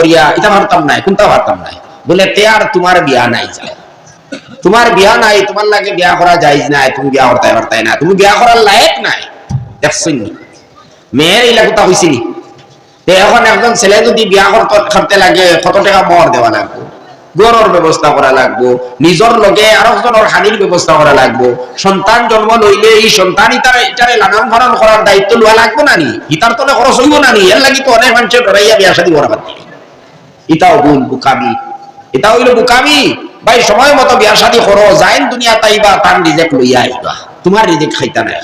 করিয়া এটা ভাবতাম নাই কোনটা ভাবতাম নাই। বলে তে আর তোমার বিয়া নাই যায় তোমার বিয়া নাই, তোমার লাগে বিয়া করা যাইজ নাই, তুমি বিয়া করতে পারতাই না। তুমি বিয়া করার লায়ক নাই। দেখছেন মেয়ের এই লাগুতা হয়েছি এখন একজন ছেলে যদি বিয়া করতে লাগে, কত টাকা মর দেওয়া লাগবে? গড়র ব্যবস্থা করা লাগবো। নিজর লগে আর একজনের হানির ব্যবস্থা করা লাগবো। সন্তান জন্ম লইলে এই সন্তান ইতারে লালন পালন করার দায়িত্ব লওয়া লাগবো না নি ইতার তলে খরচ হইব না নি এর লাগি তো অনেক মানুষের বিয়া শাদী করা ইটাও ভুল বুকামি। এটা হইল বুকামি। ভাই, সময় মতো বিয়া শাদী করো, যাইন দুনিয়া তাইবা তার রিজেক্ট লইয়া আইবা। তোমার রিজেক্ট খাইতা নাই।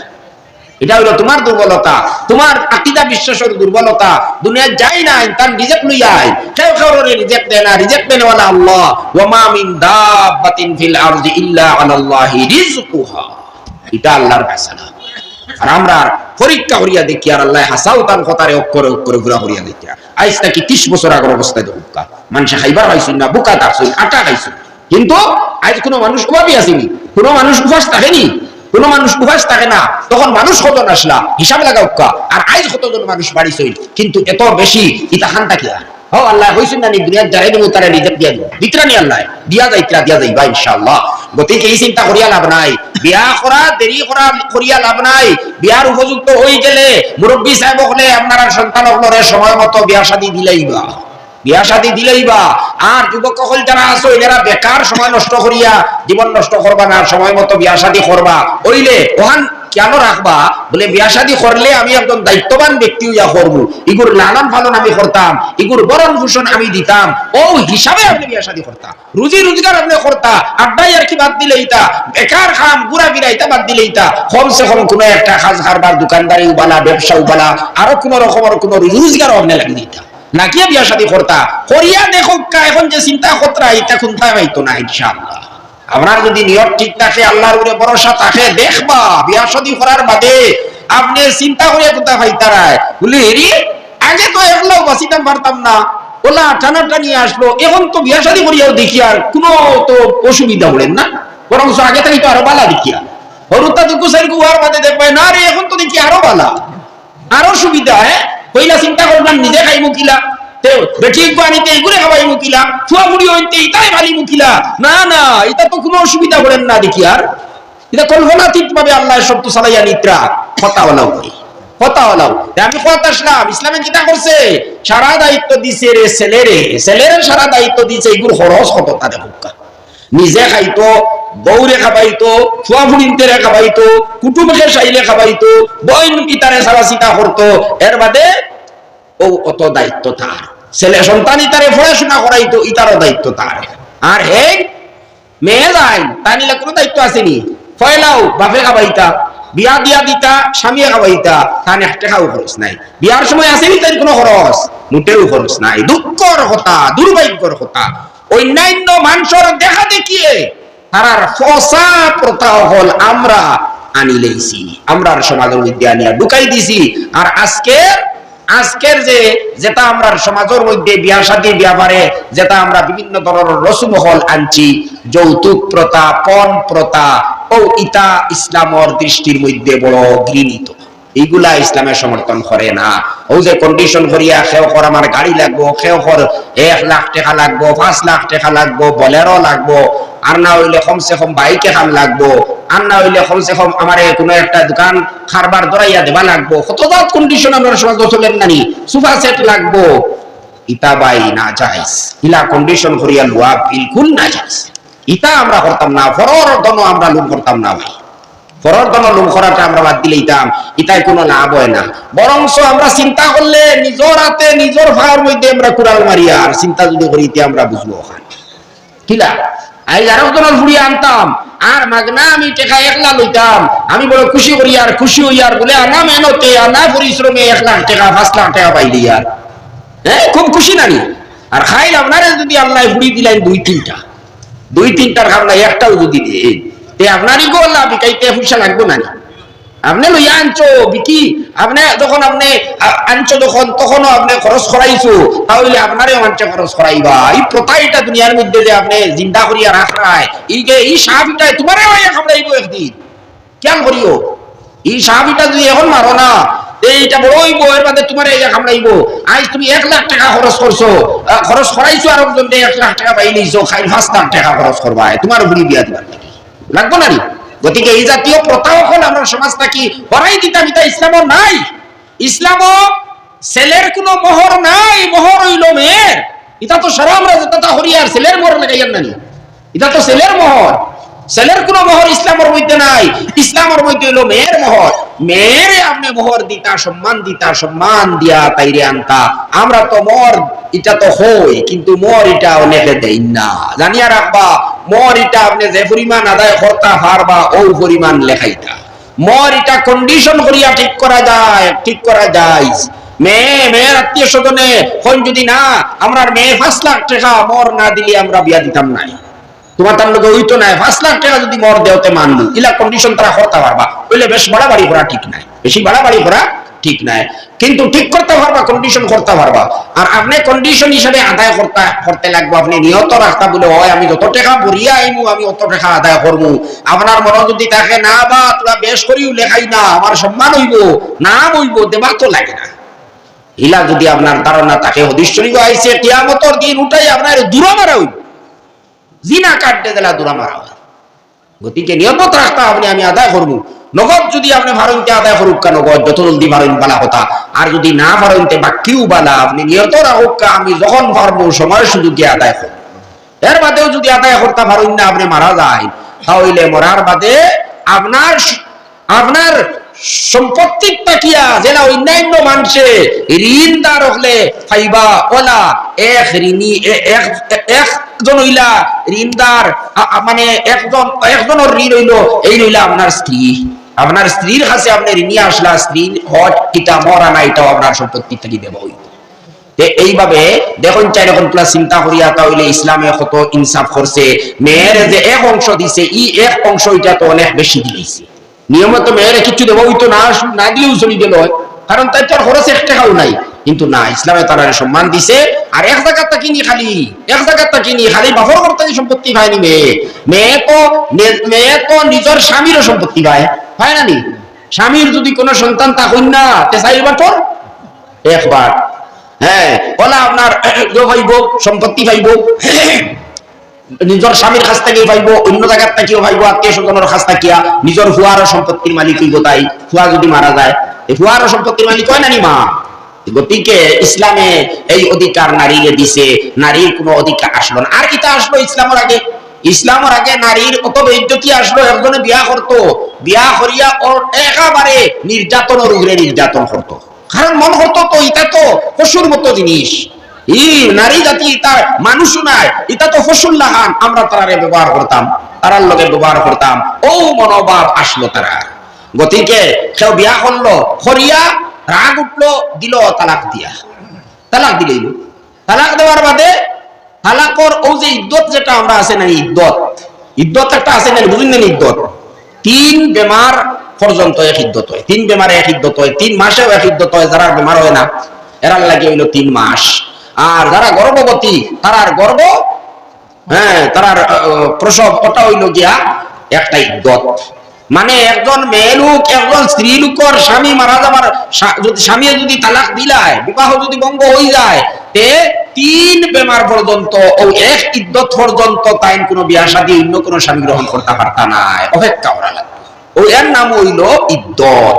এটা হইল তোমার দুর্বলতা। তোমার আকিদা বিশ্বাসের দুর্বলতা। দুনিয়া যাই নাই, তার রিজেক্ট লইয়া আই। কেউ কেউ রিজেক্ট দেয় না। রিজেক্ট দেন ওয়ালা আল্লাহ ওয়া মা মিন দাব্বাতিন ফিল আরদি ইল্লা আলাল্লাহি রিজকুহা এটা আল্লাহর ফয়সালা আর আমরা পরীক্ষা করিয়া দেখি, আর আল্লাহ হাসাও তার কথারে অক্ষরে অক্ষরে ঘুরা করিয়া দেখিয়া আইস নাকি ত্রিশ বছর আগের অবস্থায় বুকা মানুষে খাইবার পাইছিল না, বুকা থাকছুন আটা খাইছিল কিন্তু আজ কোনো মানুষ অভাবই আসেনি, কোনো মানুষ উপাস থাকেনি, কোনো মানুষ উপাস থাকে না। তখন মানুষ কত আসলা, হিসাব লাগা উক্কা আর আজ কতজন মানুষ বাড়ি কিন্তু এত বেশি ইতাহান থাকিয়া ও আল্লাহ, হইছেন না দুনিয়ার দিয়া দিব। দিতরা নি আল্লাহ দিয়া দিয়া যাইবা, ইনশাআল্লাহ। গতিকে এই চিন্তা করিয়া লাভ নাই। বিয়া করা, দেরি করা, করিয়া লাভ নাই। বিয়ার উপযুক্ত গেলে মুরব্বী সাহেব হলে আপনারা সন্তান হলরে সময় মতো বিয়া শাদী দিলেইবা। বিয়া শাদী দিলেইবা। আর যুবক হল যারা আছো, এরা বেকার সময় নষ্ট করিয়া, জীবন নষ্ট করবা না সময় মতো বিয়া শাদী করবা। ওইলে ওহান কেন রাখবা? বলে, বিয়া শাদী করলে আমি একজন দায়িত্ববান ব্যক্তি হইয়া করব। ইগুর লালন পালন আমি করতাম, ইগুর বরণ ভূষণ আমি দিতাম, ও হিসাবে আপনি বিয়া শাদী করতাম রুজি রোজগার আপনি করতা আড্ডাই আর কি বাদ দিলে ইতা বেকার খাম ঘুরা ফিরাইতা বাদ দিলে ইতা কমসে কম কোনো একটা খাস হারবার দোকানদারি উবালা, ব্যবসা উবালা, আরও কোন রকমের কোনো রুজি রোজগার আপনি লাগিয়ে দিতা। নাকিয়া বিয়া শাদী করতা? করিয়া দেখো এখন যে চিন্তা করতা এটা কোনটা পাইতো না, ইনশাআল্লাহ। আপনার যদি নিয়ত ঠিক থাকে, আল্লাহর উপরে ভরসা থাকে, দেখবা, বিয়া শাদী করার বাদে আপনি চিন্তা করিয়া কোথা পাইতারায় বলি হেরি আগে তো একলাও বাঁচিতাম পারতাম না। ওলা টানা টানিয়ে আসলো, এখন তো বিয়া শাদী করিয়াও দেখি আর কোনো তো অসুবিধা হলেন না। বরং আগে থেকে তো আরও বালা দেখিয়া হরুতা দুকু সাইড গুহার বাদে দেখবে না রে এখন তো দেখি আরও বালা। আরও সুবিধা হ্যাঁ? কইলা চিন্তা করলাম নিজে খাই মুখিলা সারা দায়িত্ব দিছে রে সারা দায়িত্ব দিছে হুক্কা। নিজে খাইতো বৌরে খাবাইতো, ফুয়া ফুড়িনতেরে খাবাইতো, কুটুমকে চাইলে খাবাইতো, বইন ইতারে সারা চিতা করতো, এর বাদে ও অত দায়িত্ব তার। ছেলে সন্তান ইতারে পড়াশোনা করাইতো ইতারও দায়িত্ব তার। আর হে মেয়ে যাই নিলে কোনো দায়িত্ব আসেনি ফয়লাও, বাপে খাবাইতা, বিয়া দিয়া দিতা খাবাইতা খরচ নাই। বিয়ার সময় আসেনি তার কোনো খরচ মোটেও খরচ নাই। দুঃখর কথা দুর্ভাগ্যর কথা। অন্যান্য মানুষের দেখা দেখিয়ে তারার ফসা প্রথা হল আমরা আনি লেইছি আমরার সমাজের মধ্যে আনিয়া ঢুকাই দিছি। আর আজকের আজকের যে, যেটা আমরা সমাজের মধ্যে বিয়া শাদীর ব্যাপারে যেটা আমরা বিভিন্ন ধরনের রসুমহল আনছি, যৌতুক প্রথা, পণ প্রথা, ও ইতা ইসলামর দৃষ্টির মধ্যে বড় ঘৃণিত। এইগুলা ইসলামের সমর্থন করে না। ও যে কন্ডিশন করিয়া সেও কর আমার গাড়ি লাগবো, সেও কর এক লাখ টাকা লাগবো, পাঁচ লাখ টাকা লাগবো বলেরও লাগবো আর না হইলে কমসে কম বাইকে খান লাগবো। আর না হইলে কমসে কম আমার কোনো একটা দোকান খারবার ধরাইয়া দেবা লাগবো। কত জাত কন্ডিশন আমরা সমাজ চলেন নানি। সোফা সেট লাগবো। ইতা বাই না যাইস ইলা কন্ডিশন করিয়া লুয়া বিলকুল না যাইস ইতা আমরা করতাম না, ফরর দন আমরা লুম করতাম না ভাই। ফরর দন লুম করাটা আমরা বাদ দিলে ইতাম ইতাই কোনো লাভ হয় না। বরংস আমরা চিন্তা করলে নিজর হাতে, নিজর ভাড়ার মধ্যে আমরা কুড়াল মারিয়া আর চিন্তা যদি করি ইতি আমরা বুঝব কিলা আরও আনতাম, আর মাগনা আমি একলা লইতাম। আমি খুশি আর খুশি হই আর বলে পরিশ্রমে আর। হ্যাঁ খুব খুশি আর খাইল আপনারে যদি দিলেন দুই তিনটা। দুই তিনটার একটাও যদি দেন, তে আপনারই গো আল্লাহ বিকাইতে পয়সা লাগবে না? আপনি লইয়া আনছো বিকি আপনি যখন আপনি আনছো যখন, তখনও আপনি খরচ করাইছো তাহলে আপনারে মানছে খরচ করাইবা এই প্রথাইটা দুনিয়ার মধ্যে যে আপনি জিন্দা করিয়া রাখায় এই যে, এই সাহাবিটাই তোমারে মাইয়া খাবড়াইবো একদিন। কেন করিও? এই সাহাবিটা যদি এখন মারো না এইটা বড়ই বউয়ের বাদে তোমার এই কামড়াইবো। আজ তুমি এক লাখ টাকা খরচ করছ খরচ করাইছো আর একজন এক লাখ টাকা পাই নিছো খাই পাঁচ লাখ টাকা খরচ করবা তোমার উপরে বিয়া দিবার লাগে লাগবো না নি গতিকে এই জাতীয় প্রথাও হল আমরা সমাজ থাকি হরাই দিতাম ইতা ইসলামও নাই। ইসলামও ছেলের কোনো মোহর নাই, মোহর হইল মেয়ের। এটা তো সারা আমরা যেটা হরিয়ার ছেলের মোহর লাগাইয়ার নানি। এটা তো ছেলের মোহর। ছেলের কোনো মোহর ইসলামের মধ্যে নাই, ইসলামের মধ্যে হইল মেয়ের মোহর। মেয়ের আপনি মোহর দিতা, সম্মান দিতা, সম্মান দিয়া তাইরে আনতা। আমরা তো মোর, এটা তো হই, কিন্তু মোর এটা অনেকে দেই না। জানিয়া রাখবা মোর আপনি যে পরিমাণ আদায় করতা পারবা ও পরিমাণ লেখাইতা। কন্ডিশন করিয়া ঠিক করা যায়, ঠিক করা যায়। মেয়ে, মেয়ের আত্মীয় স্বজনে যদি না, আমরা মেয়ে পাঁচ লাখ টাকা মর না দিলে আমরা বিয়া দিতাম নাই। তোমার তার নাই, পাঁচ লাখ টাকা যদি মর দেওতে মানলু, ইলা কন্ডিশন তারা করতে পারবা। বললে বেশ বাড়াবাড়ি করা ঠিক নাই, বেশি বাড়াবাড়ি করা ঠিক নাই। কিন্তু ঠিক করতে পারবা কন্ডিশন করতে পারবা। আর আপনি কন্ডিশন হিসাবে আদায় করতে করতে লাগবো। আপনি নিয়ত রাখতা বলে হয় আমি যত টাকা ভরিয়া আইমু, আমি অত টাকা আদায় করব আপনার মনে যদি থাকে, না বা, তোরা বেশ করিও লেখাই না, আমার সম্মান হইব না হইব, দেবা তো লাগে না। ইলা যদি আপনার ধারণা থাকে হদিস শরীফ আইছে কিয়ামতর দিন উঠাই আপনার দূরা মারা হইব। জিনা কাটতে দিলা দূরা মারা হয় গতিকে নিয়মত রাখতে, আপনি, আমি আদায় করব নগদ যদি আপনি ভারতে আদায় করুক কা নগদ যত জলদি ভারণ বালা কথা আর যদি না ভারণতে বা কেউ বালা আপনি নিয়ত রাখুক কা আমি যখন পারব সময় সুযোগে আদায় করব। এর বাদেও যদি আদায় করতে পারেন না আপনি মারা যায়, তাহলে মরার বাদে আপনার আপনার সম্পত্তির তাকিয়া যেটা অন্যান্য মানুষে ঋণদার হলে ফাইবা ওলা, এক ঋণী এক, একজন হইলা ঋণদার মানে একজন, একজনের ঋণ হইল, এই হইলা আপনার স্ত্রী। আপনার স্ত্রীর কাছে আপনি ঋণী আসলা স্ত্রী হট কিটা মরা না এটাও আপনার সম্পত্তি থেকে দেব এইভাবে দেখুন চাই এখন প্লাস চিন্তা করিয়া তাহলে ইসলামে কত ইনসাফ করছে। মেয়ের যে এক অংশ দিছে, ই এক অংশ এটা তো অনেক বেশি দিয়েছে। নিয়মিত মেয়ের কিছু দেবো হইতো না না দিলেও চলি গেল। কারণ তাই তার খরচ এক টাকাও নাই। কিন্তু না, ইসলামে তারা সম্মান দিছে। আর এক জায়গার তা কিনি খালি, এক জায়গার তা কিনি খালি বাপর কর্তা সম্পত্তি পায়নি মেয়ে। মেয়ে তো মেয়ে তো নিজের স্বামীরও সম্পত্তি পায়। না নি? স্বামীর যদি কোনো সন্তান না তোর একবার। হ্যাঁ ওলা আপনার সম্পত্তি নিজের স্বামীর কাছ থেকে অন্য জায়গার থেকেও আত্মীয় স্বজনের কাছ থাকিয়া নিজের ফুয়ারও সম্পত্তির মালিক হইব তাই, ফুয়া যদি মারা যায় ফুয়ারও সম্পত্তির মালিক হয় নানি মা? গতিকে ইসলামে এই অধিকার নারীরে দিছে, নারীর কোনো অধিকার আসলো না। আর কিতা আসলো ইসলামের আগে? ইসলামের আগে নারীর কত বেজ্জতি আসলো, একজনে বিয়া করতো। বিয়া করিয়া ওর একেবারে নির্যাতনের উপরে নির্যাতন করতো। কারণ মন করতো তো এটা তো পশুর মতো জিনিস। ই নারী জাতি তার মানুষও নাই এটা তো লাগান, আমরা তারারে ব্যবহার করতাম, তারার লগে ব্যবহার করতাম। ও মনোভাব আসলো তারা। গতিকে কেউ বিয়া করল, করিয়া রাগ উঠল, দিল তালাক দিয়া। তালাক দিল তালাক দেওয়ার বাদে তালাকর ও যে ইদ্যত যেটা আমরা আছে না, ইদ্যত। ইদ্যত একটা আছে না, বুঝলেন না ইদ্যত? তিন বেমার পর্যন্ত এক ইদ্যত হয়। তিন বেমারে এক ইদ্যত হয়, তিন মাসেও এক ইদ্যত হয়, যারা বেমার হয় না, এরার লাগে হইল তিন মাস। আর যারা গর্ভবতী, তারার গর্ভ হ্যাঁ তারার প্রসব ওটা হইল গিয়া, একটা ইদ্যত। মানে একজন মেয়ে লোক, একজন স্ত্রী লোকর স্বামী মারা যাবার যদি স্বামী যদি তালাক দিলায়, বিবাহ যদি ভঙ্গ হয়ে যায়, তে তিন বেমার পর্যন্ত ও এক ইদ্যত পর্যন্ত তাই কোনো বিয়া শাদী, অন্য কোনো স্বামী গ্রহণ করতে পারতা নাই। অপেক্ষা করা লাগবে। ও এর নাম হইল ইদ্যত।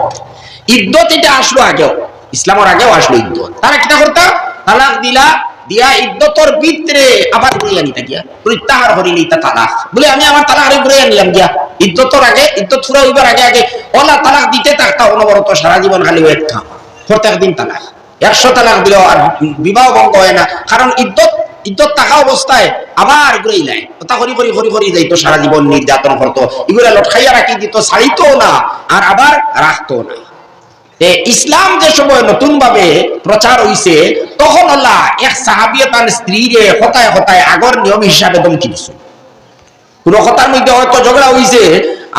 ইদ্যত এটা আসলো আগেও, ইসলামের আগেও আসলো ইদ্যত। তারা কিটা করতাম তালাক দিলা দিয়া ইদ্যতর ভিতরে আবার ঘুরে আনিতা গিয়া। প্রত্যাহার করিলি তা তালাক বলে, আমি আমার তালাক আরে ঘুরে আনলাম গিয়া। ইদ্যতর আগে ইদ্যত ফুরা হইবার আগে আগে ওলা তালাক দিতে অনবরত সারা জীবন খালি খাম প্রত্যেক দিন তালাক। একশো তালাক আর বিবাহ ভঙ্গ হয় না। কারণ ইদ্যত ইদ্যত থাকা অবস্থায় আবার ঘুরেই নাই কথা করি করি করি করি যাইতো সারা জীবন নির্যাতন করতো। এগুলা লটকাইয়া রাখি দিত ছাড়িতো না, আর আবার রাখতো না। ইসলাম যে সময় নতুন ভাবে প্রচার হইছে, তখন আল্লাহ এক সাহাবিয়ে তার স্ত্রী রে হতায় হতায় আগর নিয়ম হিসাবে দমকি দিছে। কোন কথার মধ্যে হয়তো ঝগড়া হইছে,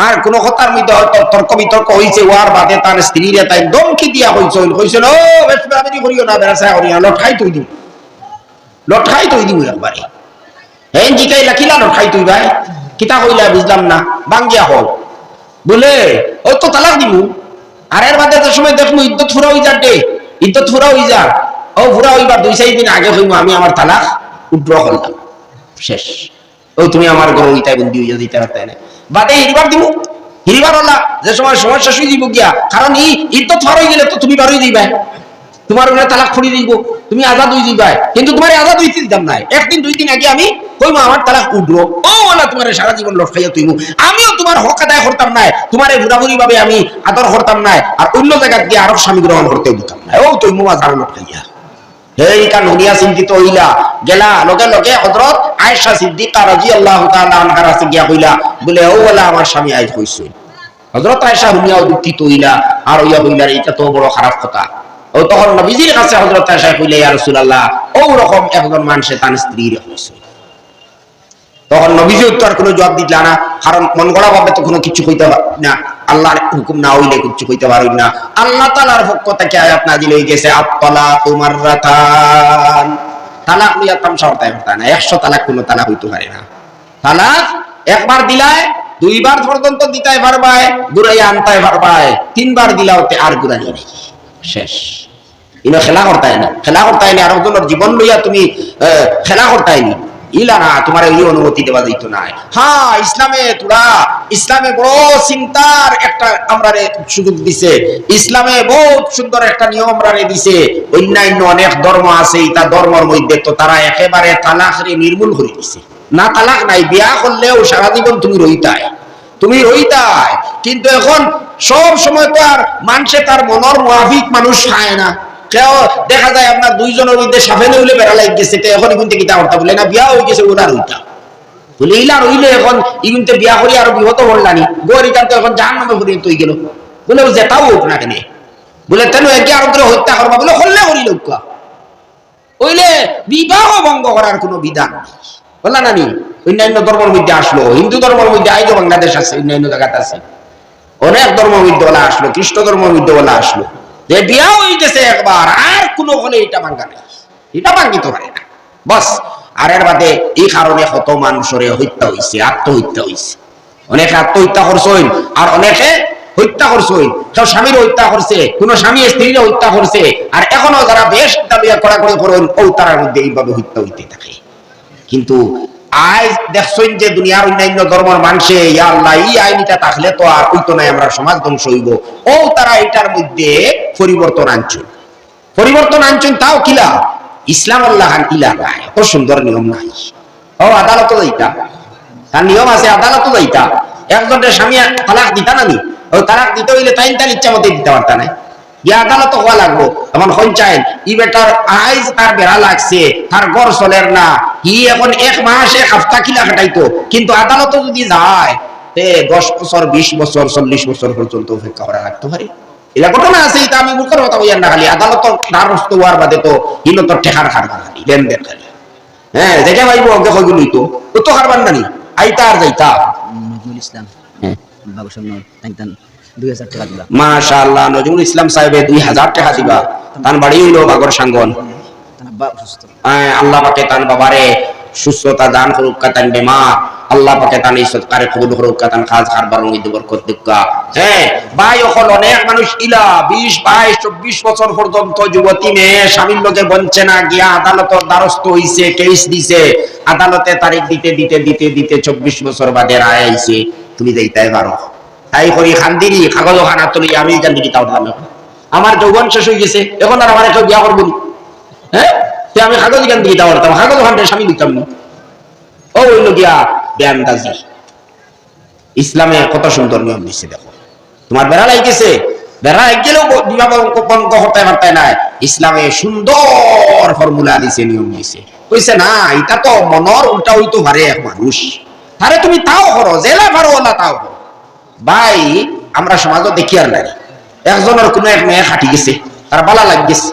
আর কোন কথার মধ্যে হয়তো তর্ক বিতর্ক হইছে ওয়ার বাদে তার স্ত্রী রে তাই দমকি দিয়া হইছে হইছে ও, বেশ করিও না বেড়াচা করিও না লঠাই তুই দিও। লঠাই তুই দিও একবারে। হ্যাঁ জিকাই লাখিলা লঠাই তুই ভাই। কিতা কইলা বুঝলাম না, বাঙ্গিয়া হল। বলে ও তো তালাক দিমু। আর এর মাঝে যে সময় দেখব ইদ্যত ফুরা হই ডে ইদ্যত ফুরা হই যার ও ফুরা হইবার দুই, চার দিন আগে হইব আমি আমার তালাক উড্র করলাম। শেষ। ও, তুমি আমার ঘর ওইটাই বন্দি হইয়া দিতে পারতে না। বাদে হিরিবার দিব হিরিবার হলা, যে সময় সমস্যা হয়ে দিব গিয়া, কারণ ই ঈদ ফার হয়ে গেলে তো তুমি বারোই দিবা। তোমার ওখানে তালাক ফুড়ি দিব, তুমি আজাদ হয়ে দিবা কিন্তু তোমার আজাদ হইতে দিতাম নাই। একদিন, দুই দিন আগে আমি কইম আমার তালাক উড্রো ও ওলা তোমার সারা জীবন লটকাইয়া তুইমু। আমিও তোমার হক আদায় করতাম নাই। তোমার বুড়াবুড়ি ভাবে আমি আদর করতাম নাই। আর অন্য জায়গা দিয়ে আরও স্বামী গ্রহণ করতে দিতাম না ও, তুইমু আজার লটকাইয়া এই কান হুনিয়া চিন্তিত হইলা। গেলা, লগে লগে হযরত আয়েশা সিদ্দিকা রাদিয়াল্লাহু তাআলা আনহার কাছে গিয়া কইলা, বলে, ও বলা আমার স্বামী আইজ হইছে। হযরত আয়েশা হুনিয়া দুঃখিত হইলা। আর হইয়া কইলা এটা তো বড় খারাপ কথা। ও তখন নবীজির কাছে হযরত আয়েশা কইলে, ইয়া রাসূলুল্লাহ ও রকম একজন মানুষে তার স্ত্রী হইছে তখন নবীজি উত্তর কোনো জবাব দিল না, কারণ মন গড়া ভাবে তো কোনো কিছু কইতে না, আল্লাহর হুকুম না হইলে কিছু কইতে পারবেন না। আল্লাহ তাআলার পক্ষ থেকে আয়াত নাজিল হয়ে গেছে আত্তালা তোমার তালাক লইয়া তামসা হতায় হতা না, একশো তালাক কোনো তালাক হইতে পারে না। তালাক একবার দিলায়, দুইবার পর্যন্ত দিতাই পারবায় ঘুরাইয়া আনতাই পারবায়, তিনবার দিলাওতে আর ঘুরানি নেই। শেষ। ইনো খেলা করতাই না। খেলা করতাই না, আর একজনের জীবন লইয়া তুমি খেলা করতাই নি। ইলা না তোমার এই অনুমতি দেওয়া যাইতো না। হ্যাঁ ইসলামে তোরা, ইসলামে বড় চিন্তার একটা আমরা সুযোগ দিছে। ইসলামে বহুত সুন্দর একটা নিয়ম রানে দিছে। অন্যান্য অনেক ধর্ম আছে এটা ধর্মের মধ্যে তো তারা একেবারে তালাক রে নির্মূল করে দিছে। না তালাক নাই, বিয়া করলেও সারা জীবন তুমি রইতাই। তুমি রইতাই, কিন্তু এখন সব সময় তো আর মানুষে তার মনের মুআফিক মানুষ খায় না। দেখা যায় আপনার দুইজনের মধ্যে সাফে নইলে বেড়া লাগ গেছে, তো এখন ইগুনতে কিতা করতে বলে? না, বিয়া হয়ে গেছে, ওরা রইতা। বলে, ইলা রইলে এখন ইগুনতে বিয়া করি আরও বিহত হল্লানি। গরি তো এখন জাহান নামে পর্যন্ত হয়ে গেল। বলে, ও যেটাও হোক না কেন। বলে, তেন একে আরও করে হত্যা করবা। বলে, হল্লে করি লোক ওইলে বিবাহ ভঙ্গ করার কোনো বিধান বললা, নানি, অন্যান্য ধর্মের মধ্যে আসলো। হিন্দু ধর্মের মধ্যে আইজো বাংলাদেশ আছে, অন্যান্য জায়গাতে আছে। অনেক ধর্মের মধ্যে বলা আসলো, খ্রিস্ট ধর্মের মধ্যে বলা আসলো। একবার, আর কোনো হলে এটা ভাঙ্গা এটা ভাঙ্গিত পারে না। বস, আর এর বাদে এই কারণে মানুষের হত্যা হইছে, আত্মহত্যা হইছে। অনেকে আত্মহত্যা করছেন, আর অনেকে হত্যা করছেন। কেউ স্বামীর হত্যা করছে, কোন স্বামী স্ত্রীর হত্যা করছে, আর এখনও যারা বেশ দাবিয়া করা করে করেন, ও তারার মধ্যে এইভাবে হত্যা হইতে থাকে। কিন্তু আজ দেখছেন যে দুনিয়ার অন্যান্য ধর্মের মানুষে, ইয়া আল্লাহ, এই আইনটা থাকলে তো আর হইতো নাই আমরা সমাজ ধ্বংস হইব। ও তারা এটার মধ্যে পরিবর্তন আনছেন। পরিবর্তন আনছেন তাও কিলা ইসলাম আল্লাহ ইলা নাই এত সুন্দর নিয়ম নাই। ও আদালত যাইতা তার নিয়ম আছে আদালত যাইতা একজনের স্বামী তালাক দিতা নানি ও, তালাক দিতে হইলে তাই তার ইচ্ছা মতো দিতে পারতা নাই। আদালত হওয়া লাগবো। এমন পঞ্চায়েত ই বেটার আইজ তার বেড়া লাগছে তার ঘর চলের না। ই এখন এক মাস এক হাফতা কিলা কাটাইতো। কিন্তু আদালত যদি যায় তে দশ বছর বিশ বছর চল্লিশ বছর পর্যন্ত অপেক্ষা করা লাগতে পারে। এলা ঘটনা আছে এটা আমি মুখের কথা বইয়ার না খালি। আদালত দ্বারস্থ হওয়ার বাদে তো হিলো তোর ঠেকার খারবার খালি লেনদেন খালি। হ্যাঁ অজ্ঞ হইগুলি তো। ও তো হারবার নানি আইতা আর যাইতা। নজরুল ইসলাম হ্যাঁ। বাবুর সামনে টাইতান দুই হাজার টাকা দিলাম মাশাআল্লাহ নজরুল ইসলাম সাহেবে দুই হাজার টাকা দিবা। তার বাড়ি হইল বাগর সাঙ্গন। আল্লাহ পাকে তান বাবারে সুস্থতা দান করুক কাতান বেমার। আল্লাহ পাকে তান কবুল করুক কাতান খাজ খারবার মধ্যে বরকত দিকা হ্যাঁ ভাই অনেক মানুষ ইলা বিশ বাইশ চব্বিশ বছর পর্যন্ত যুবতী মেয়ে স্বামীর লোকে বঞ্চে না গিয়া আদালতের দ্বারস্থ হইছে কেস দিছে। আদালতে তারিখ দিতে দিতে দিতে দিতে চব্বিশ বছর বাদে রায় আইছে। তুমি যাইতাই পারো। তাই করি খান্দিরি কাগজ খানা তুলি, আমি জানি কি তাও আমার যৌবন শেষ হয়ে গেছে, এখন আর আমার কেউ বিয়া করব হ্যাঁ? আমি কাগজ গান দিয়ে দাও পারতাম কাগজ খানটা স্বামী দিতাম না। ও ওই গিয়া বেআন্দাজি ইসলামে কত সুন্দর নিয়ম দিচ্ছে দেখো। তোমার বেড়া লাগতেছে। বেড়া গেলেও বিবাহ ভঙ্গ হতে পারতে না ইসলামে সুন্দর ফর্মুলা দিছে, নিয়ম দিছে। কইছে, না, এটা তো মনর উল্টা হইতো পারে এক মানুষ। আরে তুমি তাও করো, জেলা পারো না তাও করো। ভাই আমরা সমাজও দেখি আর নাই। একজনের কোনো এক মেয়ে খাটি গেছে তার বালা লাগ গেছে।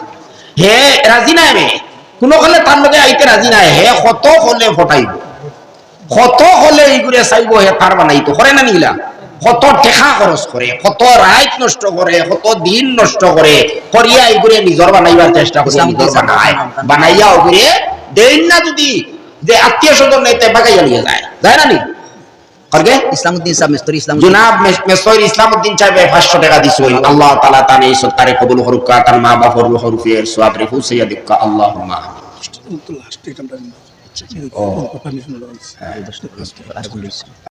হে রাজি নাই মেয়ে কোনো হলে তার লগে আইতে রাজি নাই। হে কত হলে ফটাইব কত হলে এইগুলো চাইব হে তার বানাইতো। করে না নিলা? কত টেকা খরচ করে কত রাইত নষ্ট করে কত দিন নষ্ট করে করিয়া এইগুলো নিজর বানাইবার চেষ্টা করে নিজর বানায়। বানাইয়া ওগুলো দেন না যদি যে আত্মীয় স্বজন নেই বাগাইয়া নিয়ে যায়। যায় না নি? হরগে ইসলামউদ্দিন সাহেব মেস্তরি ইসলাম জনাব মেস্তরি ইসলামউদ্দিন সাহেব পাঁচশো টাকা দিছো আল্লাহ তাআলা তার এই সত্তারে কবুল হরুকা তার মা বাপর হরুফের সোয়াব রেফু সৈয়া দিকা আল্লাহ লাস্ট এটা আর কোন রয়েছে